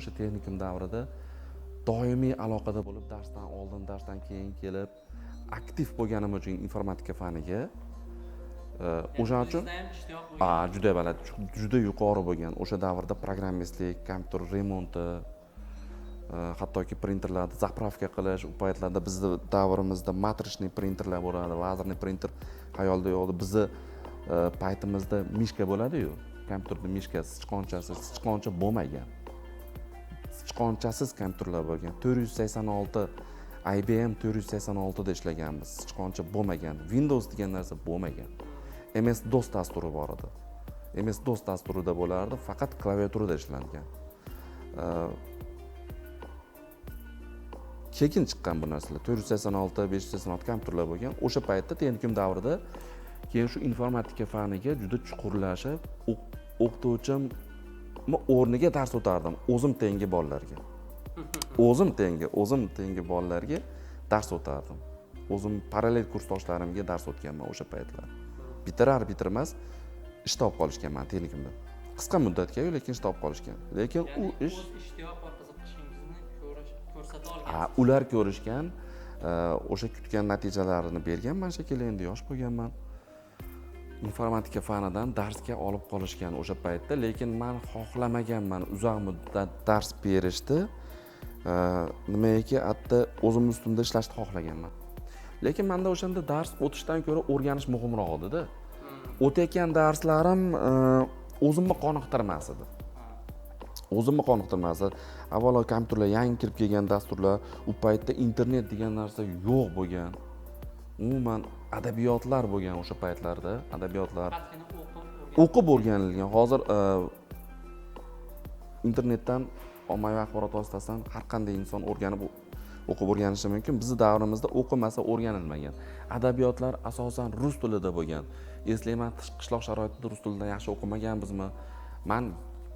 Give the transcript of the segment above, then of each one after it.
o'sha texnikum davrida doimiy aloqada bo'lib darsdan oldin darsdan keyin kelib aktiv bo'lganim uchun informatika faniga e, o'shaning uchun juda baland ju- juda yuqori bo'lgan. O'sha davrda programmistlik kompyuter remonti e, hattoki printerlarni zapravka qilish u paytlarda bizni davrimizda matrichniy printerlar bo'ladi lazerniy printer hayolda yo'q edi bizni e, paytimizda mishka bo'ladiyu kompyuterni mishkasi sichqonchasi sichqoncha bo'lmagan sichqonchasiz kompyuterlar bo'lgan. to'rt yuz sakson olti ibm to'rt yuz sakson oltida ishlaganmiz. Sichqoncha bo'lmagan. Windows degan narsa bo'lmagan. Ms dos dasturi bor edi. Ms dos dasturida bo'lardi faqat klaviaturada ishlangan. Keyin chiqqan bu narsalar. to'rt yuz sakson olti besh yuz sakson olti kompyuterlar bo'lgan. O'sha paytda texnikum davrida keyin shu informatika faniga juda chuqurlashib o'qituvchim o'rniga dars o'tardim o'zim tengi bolalarga o'zim tengi o'zim tengi bolalarga dars o'tardim. O'zim parallel kursdoshlarimga dars o'tganman o'sha paytlar. Bitirar bitirmas ish topib qolishganman texnikumda. Qisqa muddatga lekin ish topib qolishgan. Lekin u ish ishtiyoq va qiziqishingizni ko'rish- ko'rsata olgan. ular ko'rishgan e, o'sha kutgan natijalarini berganman shekilli endi yosh bo'lganman informatika fanidan darsga olib qolishgan o'sha paytda lekin man xohlamaganman. Uzoq muddat dars berishni nimaiki hatto o'zim ustimda ishlashni xohlaganman. Lekin manda o'shanda dars o'tishdan ko'ra o'rganish muhimroq edida o'tayotgan darslarim o'zimni qoniqtirmas edi. O'zimni qoniqtirmas avvalo kompyuterlar yangi kirib kelgan dasturlar u paytda internet degan narsa yo'q bo'lgan umuman adabiyotlar bo'lgan o'sha paytlarda adabiyotlar o'qib o'rganilgan. Hozir e, internetdan ommaviy axborot vositasidan har qanday inson o'rganib o'qib o'rganishi mumkin. Bizni davrimizda o'qimasa o'rganilmagan. Adabiyotlar asosan rus tilida bo'lgan. Eslayman qish- qishloq sharoitida rus tilida yaxshi o'qimaganbizmi man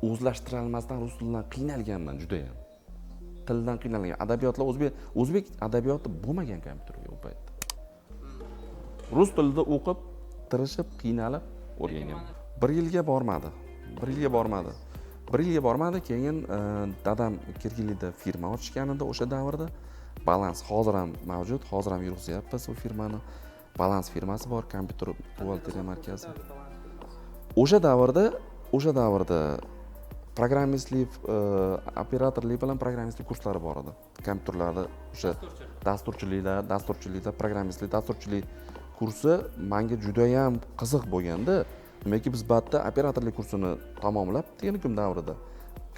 o'zlashtirolmasdan rus tilidan qiynalganman judayam. Tildan qiynalgan. Adabiyotlar o'zbek o'zbek adabiyoti bo'lmagan kompyuterga u paytda rus tilida o'qib tirishib qiynalib o'rganganman bir yilga bormadi bir yilga bormadi. Bir yilga bormadi keyin e, dadam kirgilida firma ochishgan edi o'sha davrda balans hozir ham mavjud hozir ham yurg'izyapmiz u firmani. Balans firmasi bor kompyuter buxgalteriya markazi. O'sha davrda o'sha davrda programmistlik e, operatorlik bilan programmistlik kurslari bor edi. Kompyuterlarda o'sha dasturchiliklar dasturchilikda programmistlik dasturchilik kursi manga judayam qiziq bo'lganda nimaki biz batda operatorlik kursini tamomlab texnikum davrida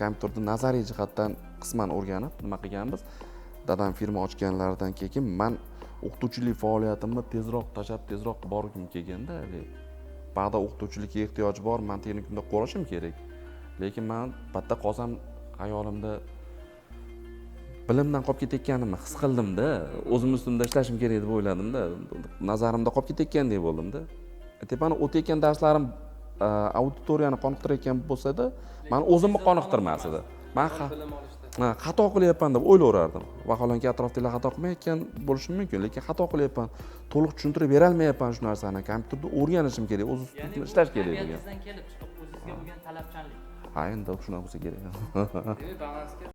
kompyuterni nazariy jihatdan qisman o'rganib nima qilganmiz? Dadam firma ochganlaridan keyin man o'qituvchilik faoliyatimni tezroq tashlab tezroq borgim kelganda haligi ba'da o'qituvchilikka ehtiyoj bor man texnikumda qolishim kerak. Lekin man bitta qolsam xayolimda bilimdan qolib ketayotganimni his qildimda. O'zim ustimda ishlashim kerak deb o'yladimda. Nazarimda qolib ketayotgandek bo'ldimda tepani o'tayotgan darslarim a, auditoriyani qoniqtirayotgan bo'lsada man o'zimni qoniqtirmas edi. man xato qilyapman deb o'ylayverardim vaholanki atrofdagilar xato qilmayotgan bo'lishi mumkin lekin xato qilyapman. To'liq tushuntirib berolmayapman shu narsani. Kompyuterda o'rganishim kerak o'z ustimda ishlash kerak bo'lgan kelib chiqib o'zingizga bo'lgan talabchanlik. ha endi shunaqa bo'lsa kerak. Balansga